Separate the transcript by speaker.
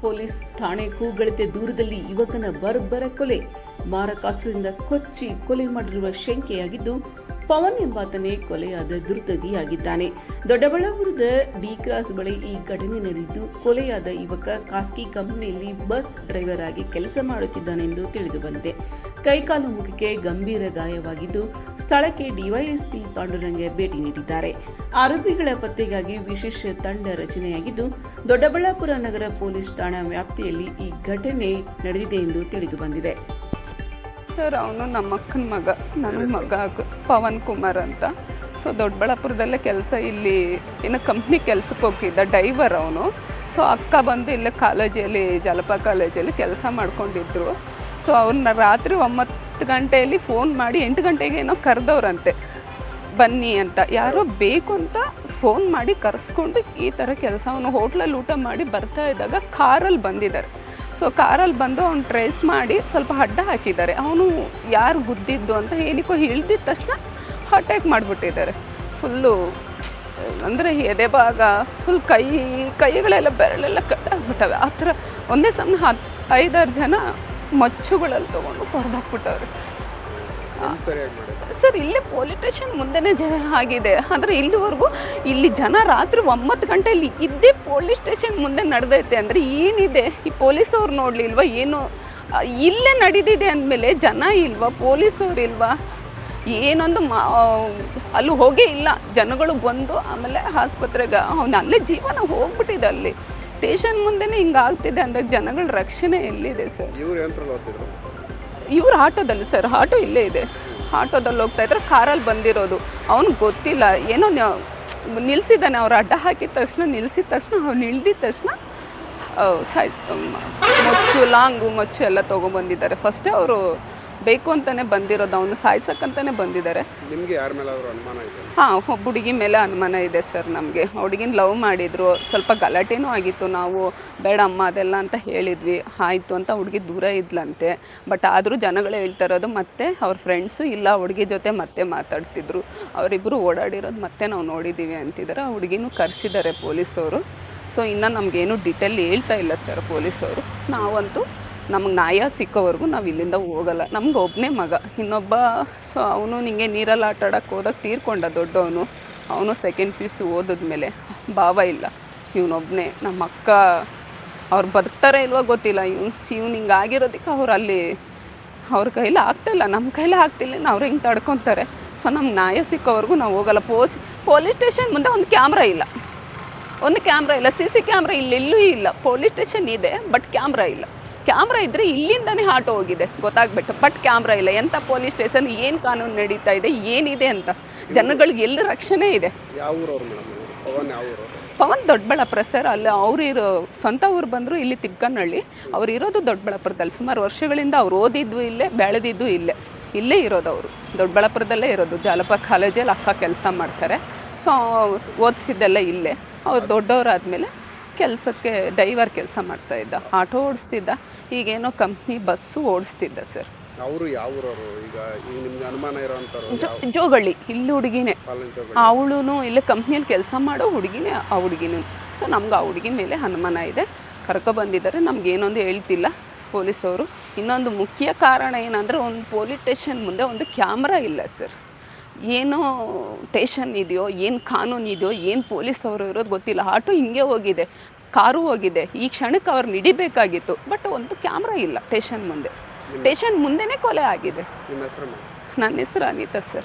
Speaker 1: Police ಠಾಣೆ ಕೂಗಳತೆ ದೂರದಲ್ಲಿ ಯುವಕನ ಬರ್ಬರ ಕೊಲೆ. ಮಾರಕಾಸ್ತ್ರದಿಂದ ಕೊಚ್ಚಿ ಕೊಲೆ ಮಾಡಿರುವ ಶಂಕೆಯಾಗಿದ್ದು ಪವನ್ ಎಂಬಾತನೇ ಕೊಲೆಯಾದ ದುರ್ದಗಿಯಾಗಿದ್ದಾನೆ. ದೊಡ್ಡಬಳ್ಳಾಪುರದ ಡಿ ಕ್ರಾಸ್ ಬಳಿ ಈ ಘಟನೆ ನಡೆದಿದ್ದು, ಕೊಲೆಯಾದ ಯುವಕ ಖಾಸಗಿ ಕಂಪನಿಯಲ್ಲಿ ಬಸ್ ಡ್ರೈವರ್ ಆಗಿ ಕೆಲಸ ಮಾಡುತ್ತಿದ್ದಾನೆಂದು ತಿಳಿದು ಬಂದಿದೆ ಕೈಕಾಲು ಮುಖಕ್ಕೆ ಗಂಭೀರ ಗಾಯವಾಗಿದ್ದು, ಸ್ಥಳಕ್ಕೆ ಡಿವೈಎಸ್ಪಿ ಪಾಂಡುರಂಗೆ ಭೇಟಿ ನೀಡಿದ್ದಾರೆ. ಆರೋಪಿಗಳ ಪತ್ತೆಗಾಗಿ ವಿಶೇಷ ತಂಡ ರಚನೆಯಾಗಿದ್ದು, ದೊಡ್ಡಬಳ್ಳಾಪುರ ನಗರ ಪೊಲೀಸ್ ಠಾಣಾ ವ್ಯಾಪ್ತಿಯಲ್ಲಿ ಈ ಘಟನೆ ನಡೆದಿದೆ ಎಂದು ತಿಳಿದು ಬಂದಿದೆ
Speaker 2: ಸರ್, ಅವನು ನಮ್ಮ ಅಕ್ಕನ ಮಗ, ನನ್ನ ಮಗ ಪವನ್ ಕುಮಾರ್ ಅಂತ. ಸೊ, ದೊಡ್ಡಬಳ್ಳಾಪುರದಲ್ಲೇ ಕೆಲಸ ಇಲ್ಲಿ ಏನೋ ಕಂಪ್ನಿ ಕೆಲಸಕ್ಕೆ ಹೋಗಿದ್ದ ಡೈವರ್ ಅವನು. ಸೊ, ಅಕ್ಕ ಬಂದು ಇಲ್ಲೇ ಕಾಲೇಜಲ್ಲಿ ಜಲಪ ಕಾಲೇಜಲ್ಲಿ ಕೆಲಸ ಮಾಡ್ಕೊಂಡಿದ್ರು. ಸೊ, ಅವ್ರನ್ನ ರಾತ್ರಿ ಒಂಬತ್ತು ಗಂಟೆಯಲ್ಲಿ ಫೋನ್ ಮಾಡಿ ಎಂಟು ಗಂಟೆಗೆ ಏನೋ ಕರೆದವ್ರಂತೆ. ಬನ್ನಿ ಅಂತ. ಯಾರೋ ಬೇಕು ಅಂತ ಫೋನ್ ಮಾಡಿ ಕರೆಸ್ಕೊಂಡು ಈ ಥರ ಕೆಲಸ. ಹೋಟ್ಲಲ್ಲಿ ಊಟ ಮಾಡಿ ಬರ್ತಾ ಇದ್ದಾಗ ಕಾರಲ್ಲಿ ಬಂದಿದ್ದಾರೆ. ಸೊ ಕಾರಲ್ಲಿ ಬಂದು ಅವ್ನು ಟ್ರೇಸ್ ಮಾಡಿ ಸ್ವಲ್ಪ ಅಡ್ಡ ಹಾಕಿದ್ದಾರೆ. ಅವನು ಯಾರು ಗುದ್ದಿದ್ದು ಅಂತ ಏನಕ್ಕೋ ಇಳ್ದಿದ್ದ ತಕ್ಷಣ ಅಟ್ಯಾಕ್ ಮಾಡಿಬಿಟ್ಟಿದ್ದಾರೆ. ಫುಲ್ಲು ಅಂದರೆ ಎದೆ ಭಾಗ ಫುಲ್ ಕೈ, ಕೈಗಳೆಲ್ಲ ಬೆರಳೆಲ್ಲ ಕಟ್ಟಾಗ್ಬಿಟ್ಟವೆ ಆ ಥರ ಒಂದೇ ಸಮಯ ಹತ್ತು ಐದಾರು ಜನ ಮಚ್ಚುಗಳಲ್ಲಿ ತೊಗೊಂಡು ಹೊಡೆದಾಕ್ಬಿಟ್ಟವ್ರೆ ಸರ್ ಇಲ್ಲೇ ಪೊಲೀಸ್ ಸ್ಟೇಷನ್ ಮುಂದೆನೇ ಜ ಆಗಿದೆ. ಆದರೆ ಇಲ್ಲಿವರೆಗೂ ಇಲ್ಲಿ ಜನ ರಾತ್ರಿ ಒಂಬತ್ತು ಗಂಟೆಯಲ್ಲಿ ಇದ್ದೇ ಪೊಲೀಸ್ ಸ್ಟೇಷನ್ ಮುಂದೆ ನಡೆದೈತೆ. ಅಂದರೆ ಏನಿದೆ? ಈ ಪೊಲೀಸವ್ರು ನೋಡಲಿಲ್ವಾ? ಏನು ಇಲ್ಲೇ ನಡೆದಿದೆ ಅಂದಮೇಲೆ ಜನ ಇಲ್ವಾ? ಪೊಲೀಸವ್ರು ಇಲ್ವಾ? ಏನೊಂದು ಮಾ ಅಲ್ಲಿ ಹೋಗೇ ಇಲ್ಲ. ಜನಗಳು ಬಂದು ಆಮೇಲೆ ಆಸ್ಪತ್ರೆಗೆ ಅವ್ನು ಅಲ್ಲೇ ಜೀವನ ಹೋಗ್ಬಿಟ್ಟಿದೆ ಅಲ್ಲಿ. ಸ್ಟೇಷನ್ ಮುಂದೆನೇ ಹಿಂಗಾಗ್ತಿದೆ ಅಂದರೆ ಜನಗಳ ರಕ್ಷಣೆ ಎಲ್ಲಿದೆ ಸರ್?
Speaker 3: ಇವ್ರು
Speaker 2: ಆಟೋದಲ್ಲಿ ಸರ್, ಆಟೋ ಇಲ್ಲೇ ಇದೆ. ಆಟೋದಲ್ಲಿ ಹೋಗ್ತಾ ಇದ್ರೆ ಕಾರಲ್ಲಿ ಬಂದಿರೋದು. ಅವ್ನಿಗೆ ಗೊತ್ತಿಲ್ಲ. ಏನೋ ನಿಲ್ಲಿಸಿದ್ದಾನೆ ಅವ್ರು ಅಡ್ಡ ಹಾಕಿದ ತಕ್ಷಣ, ನಿಲ್ಸಿದ ತಕ್ಷಣ ಅವ್ನು ಇಳ್ದಿದ ತಕ್ಷಣ ಸಾಯ್ ಮೊಚ್ಚು, ಲಾಂಗು ಮಚ್ಚು ಎಲ್ಲ ತೊಗೊಂಬಂದಿದ್ದಾರೆ. ಫಸ್ಟೇ ಅವರು ಬೇಕು ಅಂತಲೇ ಬಂದಿರೋದು ಅವನು ಸಾಯ್ಸಕ್ಕಂತಾನೆ ಬಂದಿದ್ದಾರೆ.
Speaker 3: ನಿಮಗೆ ಯಾರ ಮೇಲೆ ಅನುಮಾನ ಇದೆ?
Speaker 2: ಹಾಂ ಒಬ್ಬ ಹುಡುಗಿ ಮೇಲೆ ಅನುಮಾನ ಇದೆ ಸರ್ ನಮಗೆ. ಹುಡುಗಿನ ಲವ್ ಮಾಡಿದ್ರು ಸ್ವಲ್ಪ ಗಲಾಟೆನೂ ಆಗಿತ್ತು ನಾವು ಬೇಡ ಅಮ್ಮ ಅದೆಲ್ಲ ಅಂತ ಹೇಳಿದ್ವಿ ಆಯಿತು ಅಂತ ಹುಡುಗಿ ದೂರ ಇದ್ಲಂತೆ. ಬಟ್ ಆದರೂ ಜನಗಳು ಹೇಳ್ತಾ ಇರೋದು ಮತ್ತೆ ಅವ್ರ ಫ್ರೆಂಡ್ಸು ಇಲ್ಲ ಹುಡುಗಿ ಜೊತೆ ಮತ್ತೆ ಮಾತಾಡ್ತಿದ್ರು. ಅವರಿಬ್ಬರು ಓಡಾಡಿರೋದು ಮತ್ತೆ ನಾವು ನೋಡಿದ್ದೀವಿ ಅಂತಿದ್ದಾರೆ ಆ ಹುಡುಗಿನೂ ಕರೆಸಿದ್ದಾರೆ ಪೊಲೀಸವರು. ಸೊ ಇನ್ನು ನಮಗೇನು ಡಿಟೇಲ್ ಹೇಳ್ತಾ ಇಲ್ಲ ಸರ್ ಪೊಲೀಸವರು. ನಾವಂತೂ ನಮಗೆ ನ್ಯಾಯ ಸಿಕ್ಕೋವರೆಗೂ ನಾವು ಇಲ್ಲಿಂದ ಹೋಗಲ್ಲ. ನಮ್ಗೆ ಒಬ್ಬನೇ ಮಗ. ಇನ್ನೊಬ್ಬ, ಸೊ ಅವನು ನಿಮಗೆ ನೀರಲ್ಲಿ ಆಟ ಆಡೋಕ್ಕೆ ಹೋದಾಗ ತೀರ್ಕೊಂಡ ದೊಡ್ಡವನು. ಅವನು ಸೆಕೆಂಡ್ ಪಿ ಯು ಸಿ ಓದಿದ್ಮೇಲೆ ಭಾವ ಇಲ್ಲ. ಇವನೊಬ್ಬನೇ ನಮ್ಮ ಅಕ್ಕ, ಅವ್ರು ಬದುಕ್ತಾರೆ ಇಲ್ವೋ ಗೊತ್ತಿಲ್ಲ. ಇವ್ನು ಇವ್ನು ಹಿಂಗೆ ಆಗಿರೋದಕ್ಕೆ ಅವ್ರು ಅಲ್ಲಿ, ಅವ್ರ ಕೈಲಿ ಆಗ್ತಾಯಿಲ್ಲ ನಮ್ಮ ಕೈಲಿ ಆಗ್ತಿಲ್ಲ ಅವ್ರು ಹಿಂಗೆ ತಡ್ಕೊತಾರೆ. ಸೊ ನಮ್ಗೆ ನ್ಯಾಯ ಸಿಕ್ಕೋವರೆಗೂ ನಾವು ಹೋಗಲ್ಲ. ಪೋಸ್, ಪೊಲೀಸ್ ಸ್ಟೇಷನ್ ಮುಂದೆ ಒಂದು ಕ್ಯಾಮ್ರಾ ಇಲ್ಲ. ಒಂದು ಕ್ಯಾಮ್ರಾ ಇಲ್ಲ. ಸಿ ಸಿ ಕ್ಯಾಮ್ರಾ ಇಲ್ಲೆಲ್ಲೂ ಇಲ್ಲ. ಪೊಲೀಸ್ ಸ್ಟೇಷನ್ ಇದೆ, ಬಟ್ ಕ್ಯಾಮ್ರಾ ಇಲ್ಲ. ಕ್ಯಾಮ್ರಾ ಇದ್ದರೆ ಇಲ್ಲಿಂದನೇ ಆಟೋ ಹೋಗಿದೆ. ಗೊತ್ತಾಗ್ಬಿಟ್ಟು. ಬಟ್ ಕ್ಯಾಮ್ರಾ ಇಲ್ಲ. ಎಂಥ ಪೊಲೀಸ್ ಸ್ಟೇಷನ್ ಏನು ಕಾನೂನು ನಡೀತಾ ಇದೆ ಏನಿದೆ ಅಂತ. ಜನಗಳಿಗೆ ಎಲ್ಲಿ ರಕ್ಷಣೆ ಇದೆ?
Speaker 3: ಪವನ್
Speaker 2: ದೊಡ್ಡಬಳ್ಳಾಪುರ ಸರ್. ಅಲ್ಲಿ ಅವ್ರು ಇರೋ ಸ್ವಂತ ಊರು ಬಂದರು ಇಲ್ಲಿ ತಿಕ್ಕನಹಳ್ಳಿ ಅವ್ರು ಇರೋದು ದೊಡ್ಡಬಳ್ಳಾಪುರದಲ್ಲಿ. ಸುಮಾರು ವರ್ಷಗಳಿಂದ ಅವ್ರು ಓದಿದ್ದು ಇಲ್ಲೇ ಬೆಳೆದಿದ್ದು ಇಲ್ಲೇ. ಇಲ್ಲೇ ಇರೋದು ಅವರು. ದೊಡ್ಡಬಳ್ಳಾಪುರದಲ್ಲೇ ಇರೋದು. ಜಾಲಪ ಕಾಲೇಜಲ್ಲಿ ಅಕ್ಕ ಕೆಲಸ ಮಾಡ್ತಾರೆ. ಸೊ ಓದಿಸಿದ್ದೆಲ್ಲ ಇಲ್ಲೇ. ಅವ್ರು ದೊಡ್ಡವರಾದಮೇಲೆ ಕೆಲಸಕ್ಕೆ ಡೈವರ್ ಕೆಲಸ ಮಾಡ್ತಾ ಇದ್ದ. ಆಟೋ ಓಡಿಸ್ತಿದ್ದ. ಈಗೇನೋ ಕಂಪ್ನಿ ಬಸ್ಸು ಓಡಿಸ್ತಿದ್ದ ಸರ್
Speaker 3: ಅವರು ಯಾವ ಊರವರು? ಈಗ ಈಗ ನಿಮ್ಗೆ ಅನುಮಾನ ಇರೋಂಥವ್ರು
Speaker 2: ಜೋ ಜೋಗಳ್ಳಿ ಇಲ್ಲಿ ಹುಡುಗಿನೇ. ಅವಳೂ ಇಲ್ಲೇ ಕಂಪ್ನಿಯಲ್ಲಿ ಕೆಲಸ ಮಾಡೋ ಹುಡುಗಿನೇ ಆ ಹುಡುಗಿನೂ. ಸೊ ನಮ್ಗೆ ಆ ಹುಡುಗಿ ಮೇಲೆ ಅನುಮಾನ ಇದೆ. ಕರ್ಕೊಬಂದಿದ್ದಾರೆ ನಮ್ಗೆ ಏನೊಂದು ಹೇಳ್ತಿಲ್ಲ ಪೊಲೀಸವರು. ಇನ್ನೊಂದು ಮುಖ್ಯ ಕಾರಣ ಏನಂದರೆ ಒಂದು ಪೊಲೀಸ್ ಸ್ಟೇಷನ್ ಮುಂದೆ ಒಂದು ಕ್ಯಾಮ್ರಾ ಇಲ್ಲ ಸರ್ ಏನೋ ಸ್ಟೇಷನ್ ಇದೆಯೋ ಏನು ಕಾನೂನು ಇದೆಯೋ ಏನು ಪೊಲೀಸ್ ಅವರು ಇರೋದು ಗೊತ್ತಿಲ್ಲ. ಆಟೋ ಹಿಂಗೆ ಹೋಗಿದೆ ಕಾರು ಹೋಗಿದೆ. ಈ ಕ್ಷಣಕ್ಕೆ ಅವ್ರನ್ನ ಹಿಡಿಬೇಕಾಗಿತ್ತು. ಬಟ್ ಒಂದು ಕ್ಯಾಮ್ರಾ ಇಲ್ಲ ಸ್ಟೇಷನ್ ಮುಂದೆ. ಸ್ಟೇಷನ್ ಮುಂದೆನೇ ಕೊಲೆ ಆಗಿದೆ. ನನ್ನ ಹೆಸರು ಅನಿತಾ ಸರ್.